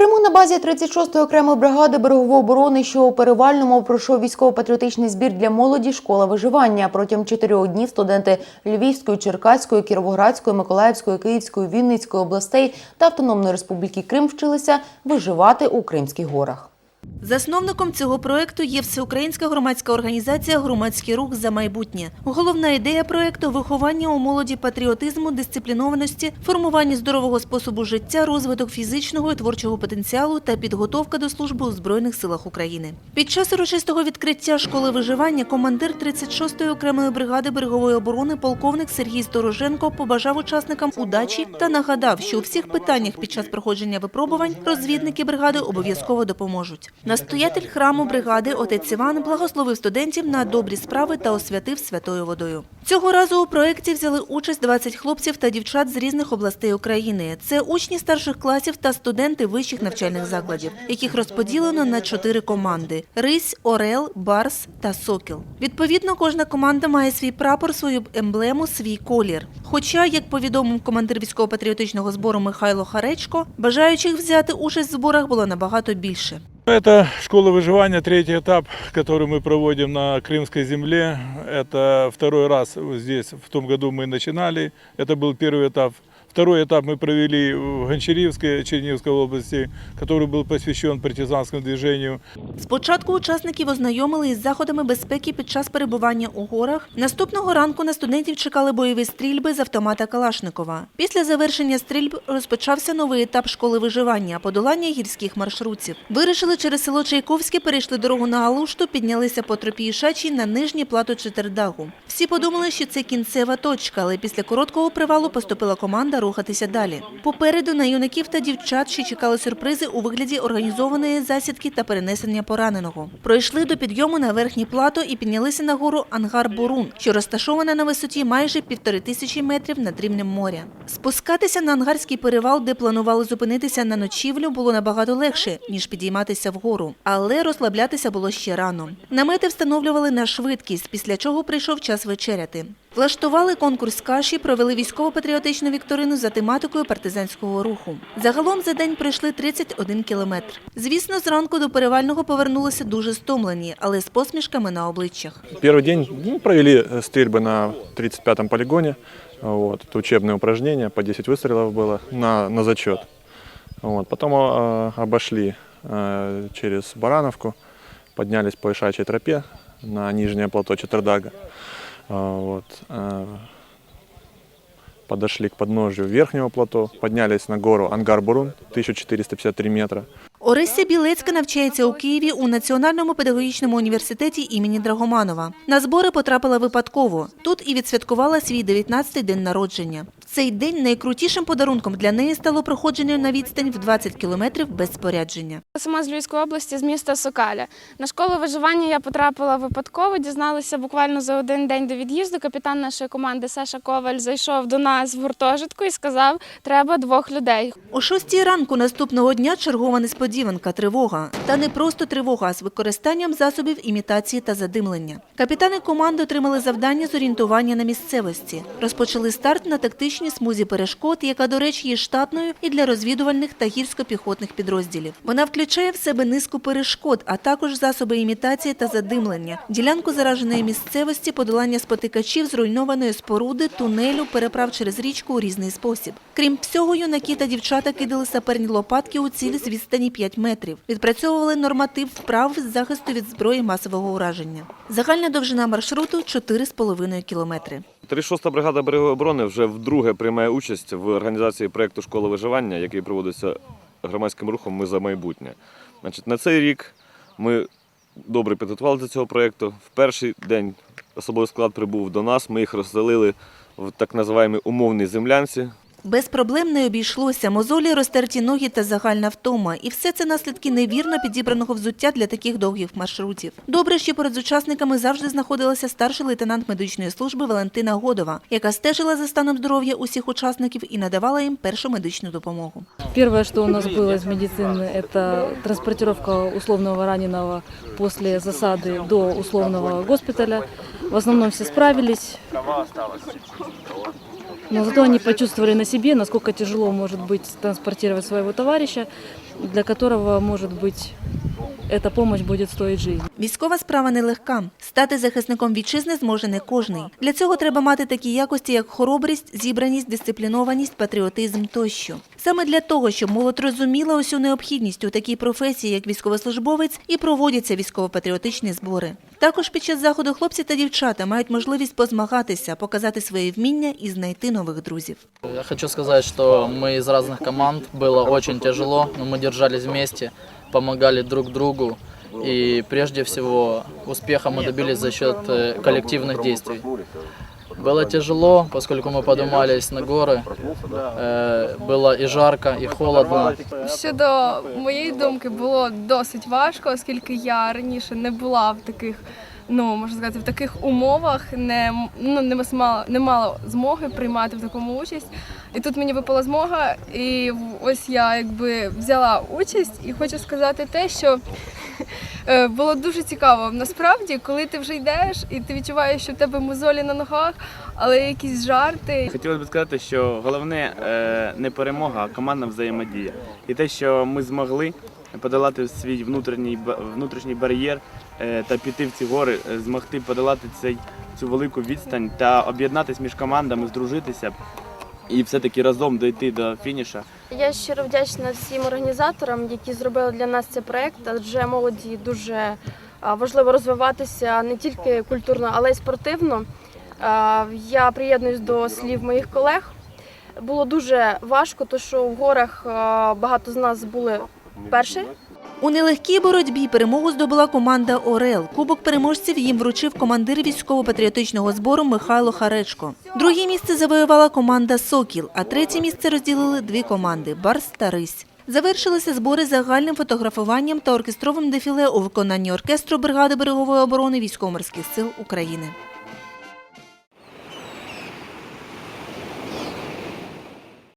Криму на базі 36-ї окремої бригади берегової оборони, що у перевальному пройшов військово-патріотичний збір для молоді школа виживання. Протягом чотирьох днів студенти Львівської, Черкаської, Кіровоградської, Миколаївської, Київської, Вінницької областей та Автономної Республіки Крим вчилися виживати у Кримських горах. Засновником цього проекту є всеукраїнська громадська організація Громадський рух за майбутнє. Головна ідея проекту виховання у молоді патріотизму, дисциплінованості, формування здорового способу життя, розвиток фізичного і творчого потенціалу та підготовка до служби у Збройних силах України. Під час урочистого відкриття школи виживання командир 36-ї окремої бригади берегової оборони полковник Сергій Стороженко побажав учасникам удачі та нагадав, що у всіх питаннях під час проходження випробувань розвідники бригади обов'язково допоможуть. Настоятель храму бригади отець Іван благословив студентів на добрі справи та освятив святою водою. Цього разу у проєкті взяли участь 20 хлопців та дівчат з різних областей України. Це учні старших класів та студенти вищих навчальних закладів, яких розподілено на чотири команди: Рись, Орел, Барс та Сокіл. Відповідно, кожна команда має свій прапор, свою емблему, свій колір. Хоча, як повідомив командир військово-патріотичного збору Михайло Харечко, бажаючих взяти участь в зборах було набагато більше. Это школа выживания, третий этап, который мы проводим на Крымской земле. Это второй раз здесь, в том году мы начинали. Это был первый этап. Второй этап мы провели в Гончарівській, Черниговской области, который был посвящен партизанскому движению. Спочатку учасників ознайомили із заходами безпеки під час перебування у горах. Наступного ранку на студентів чекали бойові стрільби з автомата Калашникова. Після завершення стрільб розпочався новий етап школи виживання – подолання гірських маршрутів. Вирішили через село Чайковське, перейшли дорогу на Галушту, піднялися по тропі Ішачій на нижнє плато Четердагу. Всі подумали, що це кінцева точка, але після короткого привалу поступила команда рухатися далі. Попереду на юнаків та дівчат ще чекали сюрпризи у вигляді організованої засідки та перенесення пораненого. Пройшли до підйому на верхнє плато і піднялися на гору Ангар-Бурун, що розташована на висоті майже півтори тисячі метрів над рівнем моря. Спускатися на ангарський перевал, де планували зупинитися на ночівлю, було набагато легше, ніж підійматися вгору. Але розслаблятися було ще рано. Намети встановлювали на швидкість, після чого прийшов час вечеряти. Влаштували конкурс каші, провели військово-патріотичну вікторину за тематикою партизанського руху. Загалом за день пройшли 31 кілометр. Звісно, зранку до перевального повернулися дуже стомлені, але з посмішками на обличчях. Первый день ну, провели э, стрельбы на 35-м полигоне. Вот, это учебные упражнения, по 10 выстрелов было на, на зачет. Вот, потом э, обошли э, через Барановку, поднялись по Ишачьей тропе на нижнее плато Четвердага. Вот, э, подошли к подножию верхнего плато, поднялись на гору Ангарбурун, 1453 метра. Орися Білецька навчається у Києві у Національному педагогічному університеті імені Драгоманова. На збори потрапила випадково. Тут і відсвяткувала свій 19-й день народження. Цей день найкрутішим подарунком для неї стало проходження на відстань в 20 кілометрів без спорядження. Сама з Львівської області, з міста Сокаля. На школу виживання я потрапила випадково, дізналася буквально за один день до від'їзду. Капітан нашої команди Саша Коваль зайшов до нас в гуртожитку і сказав, треба двох людей. О шостій ранку наступного дня чергова несподіванка – тривога. Та не просто тривога, а з використанням засобів імітації та задимлення. Капітани команди отримали завдання з орієнтування на місцевості. Розпочали старт на тактичній смузі перешкод, яка, до речі, є штатною і для розвідувальних та гірсько-піхотних підрозділів. Вона включає в себе низку перешкод, а також засоби імітації та задимлення, ділянку зараженої місцевості, подолання спотикачів, зруйнованої споруди, тунелю, переправ через річку у різний спосіб. Крім всього, юнаки та дівчата кидали саперні лопатки у ціль з відстані 5 метрів. Відпрацьовували норматив вправ з захисту від зброї масового ураження. Загальна довжина маршруту 4,5 кілометри. 36-та бригада берегової оборони вже вдруге приймає участь в організації проєкту Школа виживання, який проводиться громадським рухом Ми за майбутнє. Значить, на цей рік ми добре підготувалися до цього проєкту. В перший день особовий склад прибув до нас. Ми їх розселили в так називаємо умовній землянці. Без проблем не обійшлося. Мозолі, розтерті ноги та загальна втома. І все це наслідки невірно підібраного взуття для таких довгих маршрутів. Добре, що перед учасниками завжди знаходилася старший лейтенант медичної служби Валентина Годова, яка стежила за станом здоров'я усіх учасників і надавала їм першу медичну допомогу. Первое, что у нас было из медицины, это транспортировка условного раненого после засады до условного госпиталя. В основном все справились. Но зато они почувствовали на себе, насколько тяжело может быть транспортировать своего товарища, для которого, может быть, эта помощь будет стоить жизни. Військова справа нелегка. Стати захисником вітчизни зможе не кожний. Для цього треба мати такі якості, як хоробрість, зібраність, дисциплінованість, патріотизм тощо. Саме для того, щоб молодь розуміла усю необхідність у такій професії, як військовослужбовець, і проводяться військово-патріотичні збори. Також під час заходу хлопці та дівчата мають можливість позмагатися, показати свої вміння і знайти нових друзів. Я хочу сказать, что мы из разных команд, было очень тяжело, но мы держались вместе, помогали друг другу. И прежде всего успеха мы добились за счет э, коллективных действий. Было тяжело, поскольку мы поднимались на горы, э, было и жарко, и холодно. Щодо моєї думки, було досить важко, оскільки я раніше не була в таких, ну можна сказати, в таких умовах, не, м- ну, не, мала, не мала змоги приймати в такому участь. І тут мені випала змога, і в- ось я якби взяла участь і хочу сказати те, що е, було дуже цікаво. Насправді, коли ти вже йдеш і ти відчуваєш, що в тебе мозолі на ногах, але якісь жарти, Хотілося б сказати, що головне е, не перемога, а командна взаємодія. І те, що ми змогли подолати свій внутрішній внутрішній бар'єр е, та піти в ці гори, е, змогти подолати цей, цю велику відстань та об'єднатися між командами, здружитися і все-таки разом дойти до фініша. Я щиро вдячна всім організаторам, які зробили для нас цей проект. Адже молоді дуже важливо розвиватися не тільки культурно, але й спортивно. Я приєднуюсь до слів моїх колег. Було дуже важко, тому що в горах багато з нас були перші. У нелегкій боротьбі перемогу здобула команда Орел. Кубок переможців їм вручив командир військово-патріотичного збору Михайло Харечко. Друге місце завоювала команда Сокіл, а третє місце розділили дві команди Барс та Рись. Завершилися збори загальним фотографуванням та оркестровим дефіле у виконанні оркестру бригади берегової оборони військово-морських сил України.